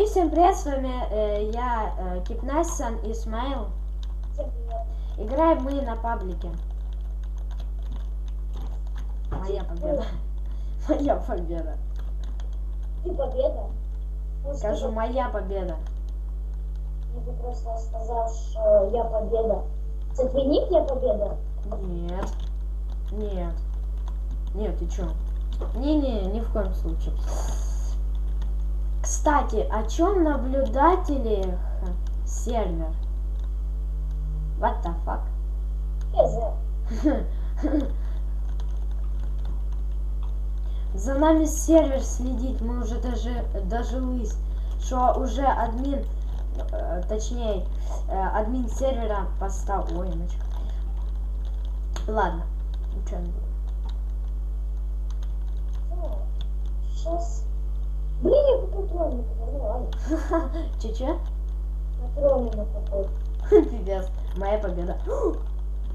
И всем привет, с вами э, я, э, Кипнасан Исмаил. Всем привет. Играем мы на паблике. Моя победа. Моя победа. Ты победа? Ну, Скажу, что моя победа. Мне ты просто сказал, что я победа. Нік я победа? Нет. Нет. Нет, ты чё? Не-не, ни в коем случае. Кстати, о чем наблюдатели сервер? What the fuck? За нами сервер следит, мы уже даже дожились, что уже админ, э, точнее, э, админ сервера постал. Ой, мочка. Ладно, ничего не буду. Ну, Щас. Блин, троллинга. Ну ладно. Че-че? На. Пипец, моя победа.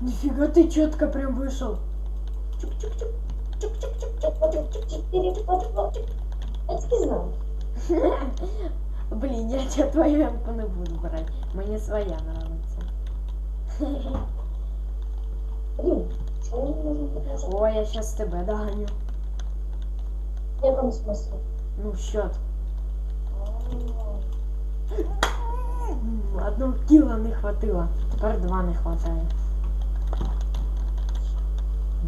Нифига ты четко прям вышел. Чук-чук-чук. Знал. Блин, я тебе твою эмку не буду брать. Мне своя нравится. Ой, я сейчас тебя догоню. В якому смысле? Ну, счет. А, М, Одного кіла не хватило. Тепер два не хватає.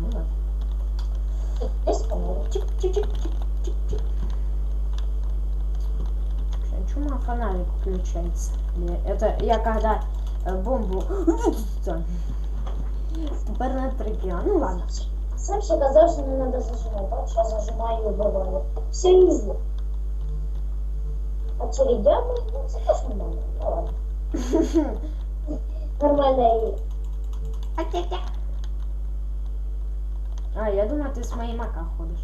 Ну да. тут Есть фонарик? Чик-чик-чик-чик-чик-чик. Кстати, Чему фонарик включается? Или Это я когда э, бомбу... Тепер не прикрила. Ну ладно. Сам ще казав, що не треба зажимати. Так, зараз зажимаю і вбиваю. Все ізі. Очередями, ну це теж нормально. Ну ладно. Нормально і. А, я думаю, ты с моей мака ходишь.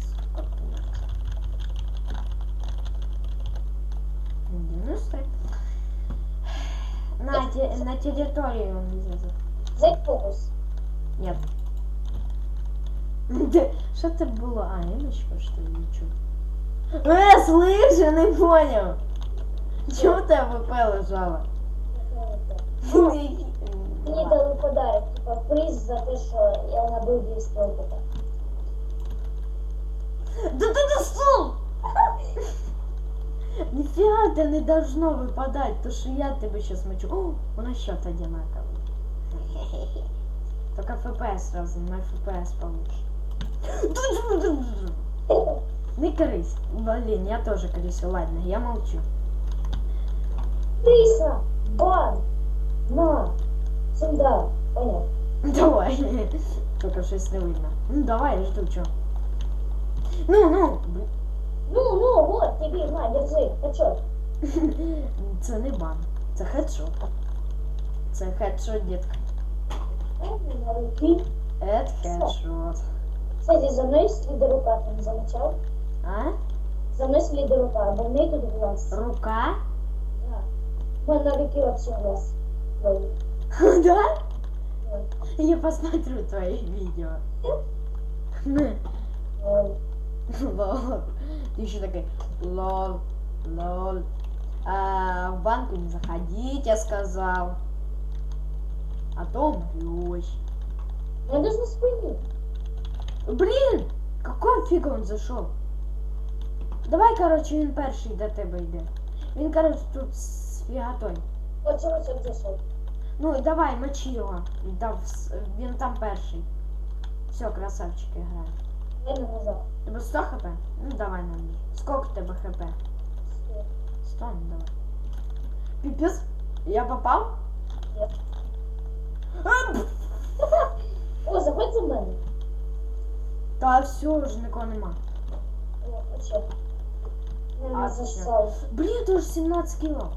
Сука, блядь. Ну, стой. На, те- на территорию нельзя за- Зайк фокус. Нет. Це було? А, Емочка, що ли, нічого. Е, слышь, я не понял. Чого у тебе ВП лежала? Мені дали подарок, типа приз за те, що я набив 200 опыта. Да ты достал! Нифига это не должно выпадать, то что я тебе сейчас мочу. О, у нас счет одинаковый. Только FPS разный, мой FPS получше. Не крысь. Блин, я тоже крысю. Ладно, я молчу. Лиса! Бан! На! Сюда! Понятно. Давай. Только что не видно. Ну давай, я жду, чё. Ну, ну. Ну, ну, вот, тобі, на, держи, хедшот. Це не бан. Це хедшот. Це хедшот, детка. Руки. Это хедшот. Кстати, за мной следы рука, не замечал? А? За мной следы рука, а больные тут глаз. Рука? Да. У меня на руке вообще глаз. Ой, Да? ой, Я посмотрю твои видео. ой. Лол. Ты еще такой, лол, лол. А, в банку не заходить, я сказал. А то умрешь. Я должна спынить. Блін! Какого фіга він зайшов? Давай, короче, він перший до тебе йде. Він, короче, тут з фігатою. Вот чего все зашел. Ну давай, мочи його. Він там, вс- він там перший. Все, красавчики грає. Наверное, назад. Тебе 100 хп? Ну давай на мій. Сколько тебе хп? 100, ну давай. Пипец, я попал? Нет. О, заходь за мене. Та все, вже нікого нема. О. А, Наверное, всё. засал. Блін, ти ж 17 кілов.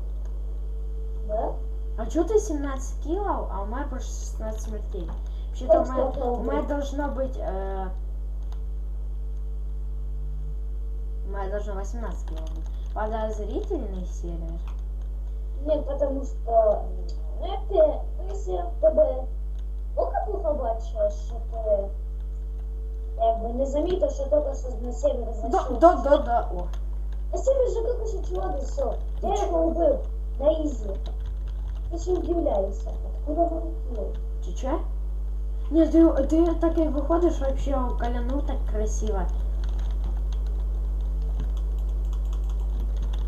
Да? А чого ти 17 кілов, а у мене просто 16 смертей? Вообще-то у мене, у мене должно быть... Э... У мене должно 18 кило быть. Подозрительный сервер. Нет, потому что, ну, як ти, ну, якщо в тебе око плохо бачиш, що ти, якби не замітив, що тільки що на север Да, зайшов. да, да, да. О. А Север же как еще чудо все. Я его убил на изи. Ты ще удивляешься, откуда он убил? Чи чё? Нет, ты, ты так и выходишь вообще коляну так красиво.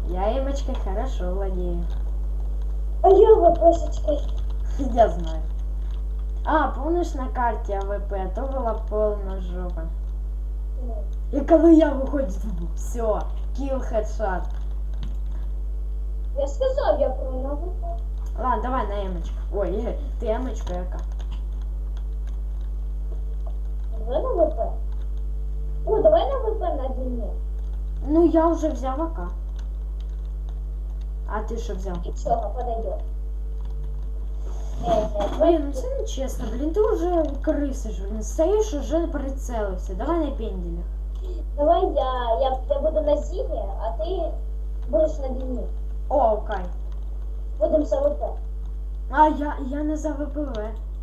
Я эмочкой хорошо владею. А я вопросочкой. Я знаю. А, помнишь на карте АВП, то была полная жопа. Ну, И когда я выходит, все, килл хедшот. Я сказал, я про. Ладно, давай на эмочку. Ой, э, ты эмочку, я как. Давай на ВП. О, давай на ВП на длине. Ну, я уже взял АК. А ты что взял? И все, подойдет. Э, э, Блин, ну це не честно, блин, ты уже крысишь, блин, стоишь уже прицелився. Давай на пенделе. Давай я, я, я буду на Зиге, а ты будешь на длине. О, окей. Будем с АВП. А я, я не за ВПВ.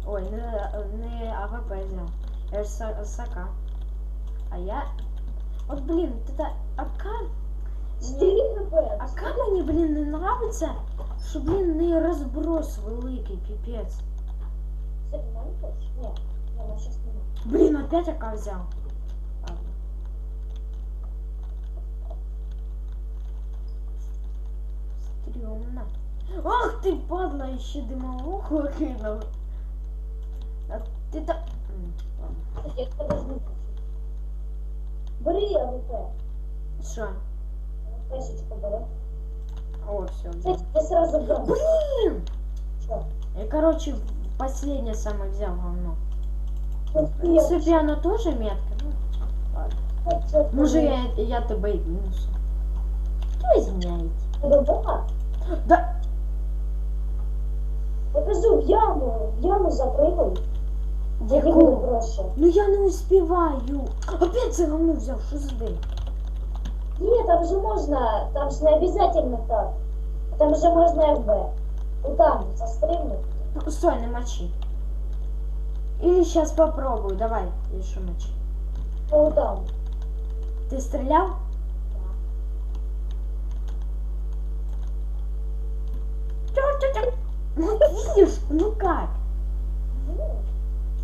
Ой, не, не АВП взял. Я ж с, с АК. А я... От, блін, это АК... Мені, 4 хп. АК мені, блін, не нравиться, що, блін, не розброс великий, піпець. Ты маленький? Нет, я на сейчас не Блін, опять АК взял. Стрёмно. Ах ты, падла, еще дымовуху кинул. А ты так... могу. Я подожду. Бери АВП. Что? Пешечку бери. О, все. Кстати, ты сразу брал. Блин! Что? Я, короче, последнее самое взял говно. В принципе, оно тоже метка. Ну, ладно. вот чё ты Може, мне? я, я тебе і винесу. То извиняйте. Ты была? Да, Покажу в яму. В яму запрыгай. Яку? проще. Ну я не успіваю. Опять це говно взяв, що за день? Нет, там же можно, там же не обязательно так. Там же можно ФБ. Вот там застрельнуть. Ну, Стой, не мочи. Или сейчас попробую, давай, еще мочи. Там. Ты стрелял? Ну видишь, ну как?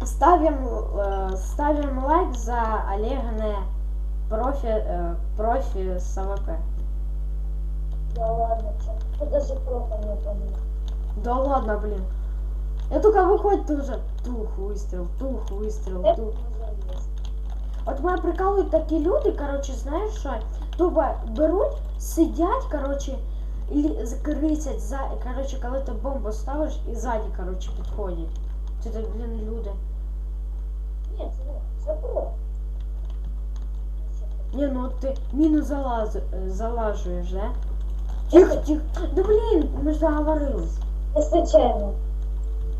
Ставим, э, ставим лайк за Олегне профи, э, профи с АВП. Да ладно. Тут даже профа не понял. Да ладно, блин. Я только выходит тоже тух выстрел, тух выстрел, тух. уже есть. От мене прикалують такі люди, коротше, знаєш що? Тупо беруть, сидять, коротше, і крисять за. Коротше, коли ти бомбу ставиш і ззаді, коротше, підходять. Це так, блін, люди. Нет, нет, все про. Ні, ну от ти міну залаз, е, залажуєш, да? Тихо, тихо. Да блін, ми ж договорились. Я случайно.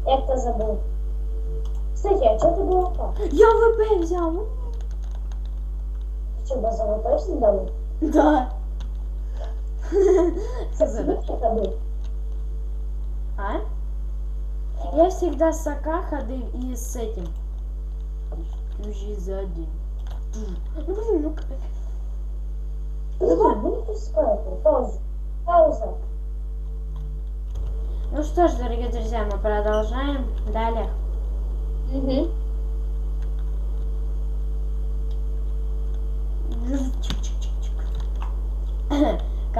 Як то забыл. Кстати, а что ты была так? Я ВП взяв. Ты что, базовый точно дал? Да. А? Я всегда с АК ходил и с этим. Ключи сзади. Ну блин, ну. Пауза. Ну что ж, дорогие друзья, мы продолжаем. Далее. Угу.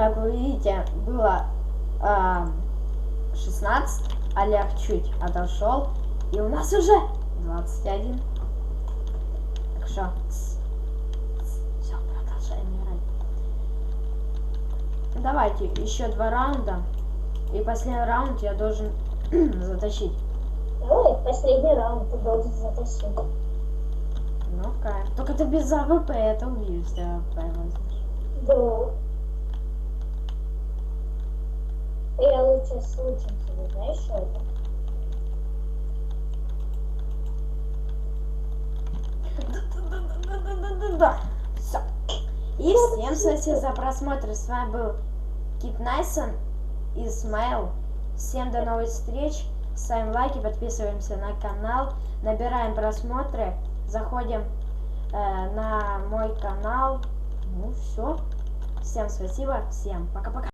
Как вы видите, было а, 16, Олег чуть отошел, и у нас уже 21. Так что, все, продолжаем играть. Давайте еще два раунда, и последний раунд я должен затащить. Давай, последний раунд ты должен затащить. Ну кайф. Только ты без АВП, я это если АВП возьмешь. Да. Я лучше с лучшим себе, знаешь, что это? Да-да-да-да-да-да-да. Все. И всем спасибо за просмотр. С вами был Кит Найсон и Смайл. Всем до новых встреч. Ставим лайки, подписываемся на канал, набираем просмотры, заходим э, на мой канал. Ну все. Всем спасибо, всем пока-пока.